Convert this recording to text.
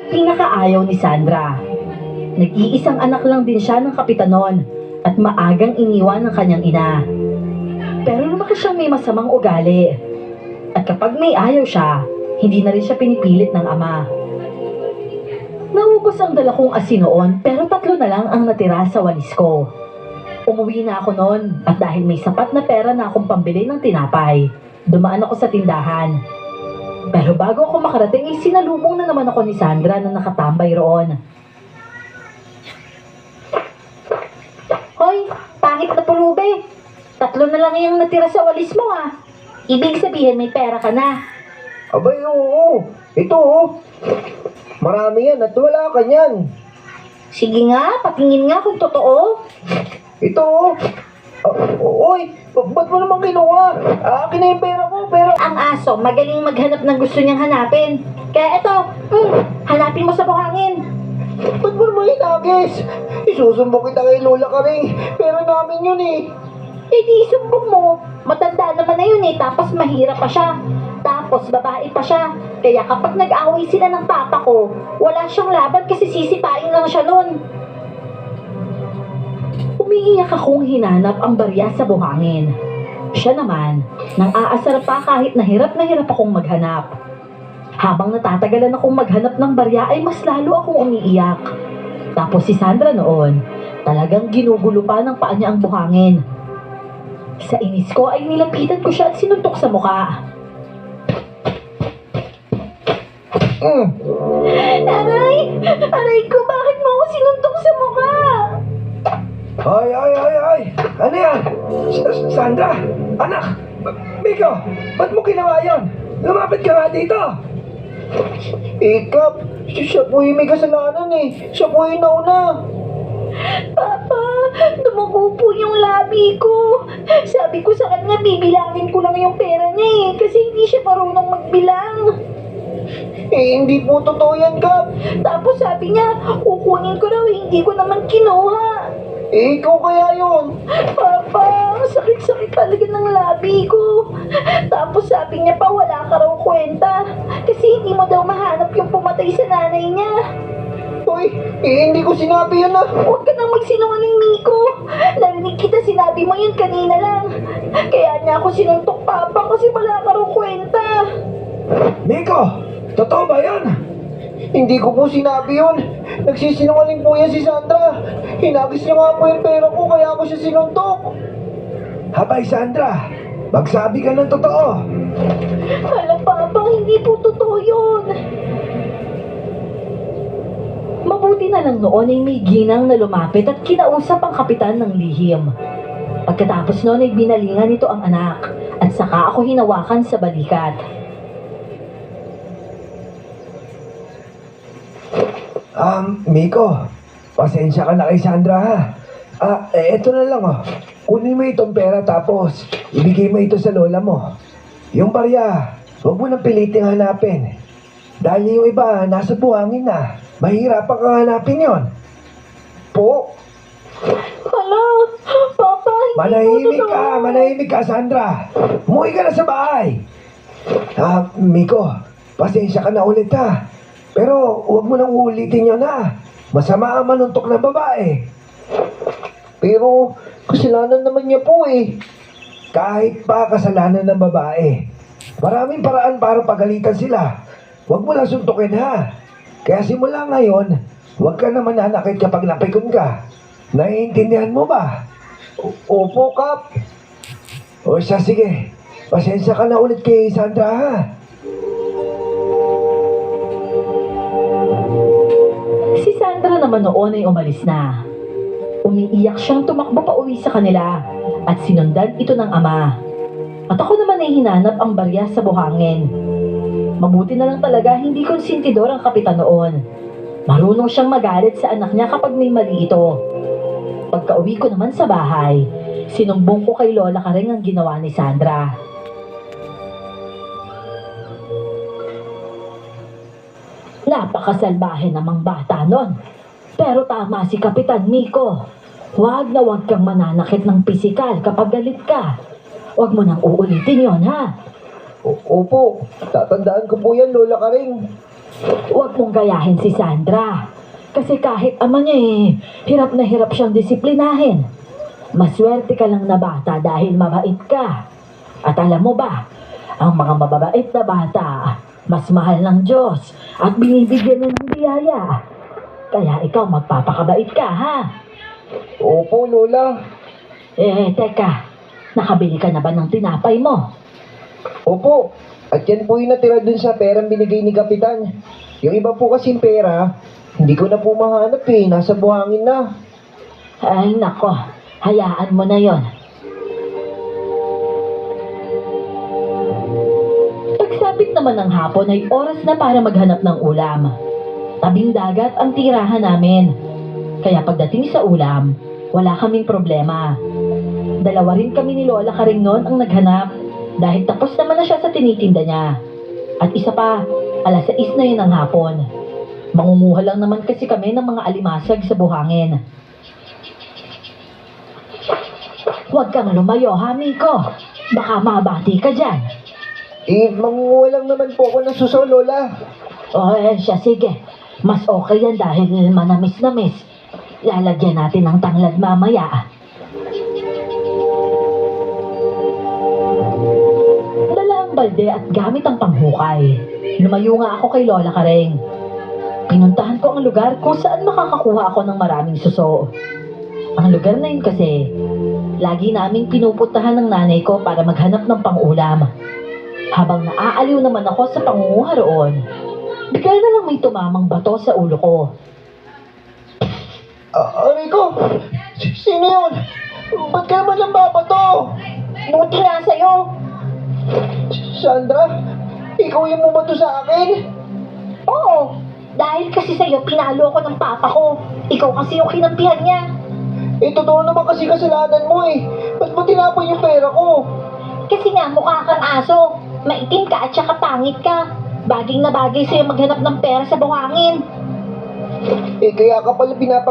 ang pinakaayaw ni Sandra. Nag-iisang anak lang din siya ng kapitanon at maagang iniwan ng kanyang ina. Pero lumaki siyang may masamang ugali. At kapag may ayaw siya, hindi na rin siya pinipilit ng ama. Naubos ang dala kong asin noon pero tatlo na lang ang natira sa walis ko. Umuwi na ako noon at dahil may sapat na pera na akong pambili ng tinapay, dumaan ako sa tindahan. Pero bago ako makarating ay sinalubong na naman ako ni Sandra na nakatambay roon. Hoy, pangit na pulube. Tatlo na lang yung natira sa walis mo ah. Ibig sabihin may pera ka na. Abay, oo. Ito, oh. Marami yan at wala ka niyan. Sige nga, patingin nga kung totoo. Ito, oh. Oh, oy, ba- ba't mo naman kinuha? Akin na yung pera ko, pero... Ang aso, magaling maghanap ng gusto niyang hanapin. Kaya ito, mm, hanapin mo sa buhangin. Ba't mo naman inagis? Isusumbong kita kay Lola ka rin. Pera namin yun eh. Eh di sumbong mo. Matanda naman na yun eh, tapos mahirap pa siya. Tapos babae pa siya. Kaya kapag nag-away sila ng papa ko, wala siyang laban kasi sisipain lang siya nun. Umiiyak akong hinanap ang barya sa buhangin. Siya naman, nang aasar pa kahit na hirap na hirap akong maghanap. Habang natatagalan akong maghanap ng barya ay mas lalo akong umiiyak. Tapos si Sandra noon, talagang ginugulo pa ng paa niya ang buhangin. Sa inis ko ay nilapitan ko siya at sinuntok sa mukha. Mm. Aray! Aray ko, bakit mo ako sinuntok sa mukha? Ay, ay, ay, ay! Ano yan? S- Sandra! Anak! Miko! Ba't mo ginawa yun? Lumapit ka nga dito! Ikap! Siya, siya po yung may kasalanan eh. Siya po yung nauna. Papa, dumugo po yung labi ko. Sabi ko sa kanya, bibilangin ko lang yung pera niya eh. Kasi hindi siya marunong magbilang. Eh, hindi po totoo yan, Kap. Tapos sabi niya, kukunin ko raw, hindi ko naman kinuha. Eh, ikaw kaya yun. Papa, sakit-sakit talaga ng labi ko. Tapos sabi niya pa, wala ka raw kwenta. Kasi hindi mo daw mahanap yung pumatay sa nanay niya. Uy, eh, hindi ko sinabi yan ah. Huwag ka nang magsinungaling, Miko. Narinig kita, sinabi mo yun kanina lang. Kaya niya ako sinuntok, Papa, kasi wala ka raw kwenta. Miko, totoo ba yan? Hindi ko po sinabi yun. Nagsisinungaling po yan si Sandra. Hinagis niya nga po yung pera ko kaya ako siya sinuntok. Habay Sandra, magsabi ka ng totoo. Hala, Papa, hindi po totoo yun. Mabuti na lang noon ay may ginang na lumapit at kinausap ang kapitan ng lihim. Pagkatapos noon ay binalingan nito ang anak at saka ako hinawakan sa balikat. Um, Miko, pasensya ka na kay Sandra ha. Ah, eh, eto na lang oh. Kunin mo itong pera tapos ibigay mo ito sa lola mo. Yung barya, huwag mo nang piliting hanapin. Dahil yung iba, nasa buhangin na. Mahirapan kang hanapin yon. Po, Hala, Papa, hindi manahimik po ka, manahimik ka, Sandra. Umuwi ka na sa bahay. Ah, Miko, pasensya ka na ulit ha. Pero huwag mo nang ulitin yun ha. Masama ang manuntok na babae. Pero kasalanan naman niya po eh. Kahit pa kasalanan ng babae. Maraming paraan para pagalitan sila. Huwag mo lang suntukin ha. Kaya simula ngayon, huwag ka na mananakit kapag napikon ka. Naiintindihan mo ba? Opo, Kap. O siya, sige. Pasensya ka na ulit kay Sandra ha. Naman noon ay umalis na. Umiiyak siyang tumakbo pa uwi sa kanila at sinundan ito ng ama. At ako naman ay hinanap ang barya sa buhangin. Mabuti na lang talaga hindi konsentidor ang kapitan noon. Marunong siyang magalit sa anak niya kapag may mali ito. Pagka uwi ko naman sa bahay, sinumbong ko kay Lola Karing ang ginawa ni Sandra. Napakasalbahe namang bata nun. Pero tama si Kapitan Miko. Huwag na huwag kang mananakit ng pisikal kapag galit ka. Huwag mo nang uulitin yon ha. O- Opo, tatandaan ko po yan, Lola Karing. Huwag mong gayahin si Sandra. Kasi kahit ama niya eh, hirap na hirap siyang disiplinahin. Maswerte ka lang na bata dahil mabait ka. At alam mo ba, ang mga mababait na bata, mas mahal ng Diyos at binibigyan ng biyaya. Kaya ikaw magpapakabait ka, ha? Opo, Lola. Eh, teka, nakabili ka na ba ng tinapay mo? Opo. At yan po yung natira dun sa perang binigay ni Kapitan. Yung iba po kasing pera, hindi ko na po mahanap eh. Nasa buhangin na. Ay, nako, hayaan mo na yon. Pagsapit naman ng hapon ay oras na para maghanap ng ulam. Tabing dagat ang tirahan namin. Kaya pagdating sa ulam, wala kaming problema. Dalawa rin kami ni Lola Karing noon ang naghanap dahil tapos naman na siya sa tinitinda niya. At isa pa, alas 6 na yun ng hapon. Mangunguha lang naman kasi kami ng mga alimasag sa buhangin. Huwag kang lumayo, ha, Miko. Baka mabati ka dyan. Eh, mangunguha lang naman po ako ng suso, Lola. O, eh, siya, sige. Mas okay yan dahil manamis-namis. Lalagyan natin ng tanglad mamaya. Dala ang balde at gamit ang panghukay. Lumayo nga ako kay Lola Kareng. Pinuntahan ko ang lugar kung saan makakakuha ako ng maraming suso. Ang lugar na yun kasi, lagi naming pinupuntahan ng nanay ko para maghanap ng pangulam. Habang naaaliw naman ako sa pangunguha roon, bigla na lang may tumamang bato sa ulo ko. Ah, aray ko! Sino yun? Ba't ka naman lang babato? Buti nga sa'yo! Sandra, ikaw yung bumato sa akin? Oo, dahil kasi sa'yo pinalo ako ng papa ko. Ikaw kasi yung kinampihan niya. Eh, totoo naman kasi kasalanan mo eh. Ba't mo tinapon yung pera ko? Kasi nga mukha kang aso. Maitim ka at saka pangit ka. Baging na bagay sa'yo maghanap ng pera sa buhangin. Eh, kaya ka pala pinapa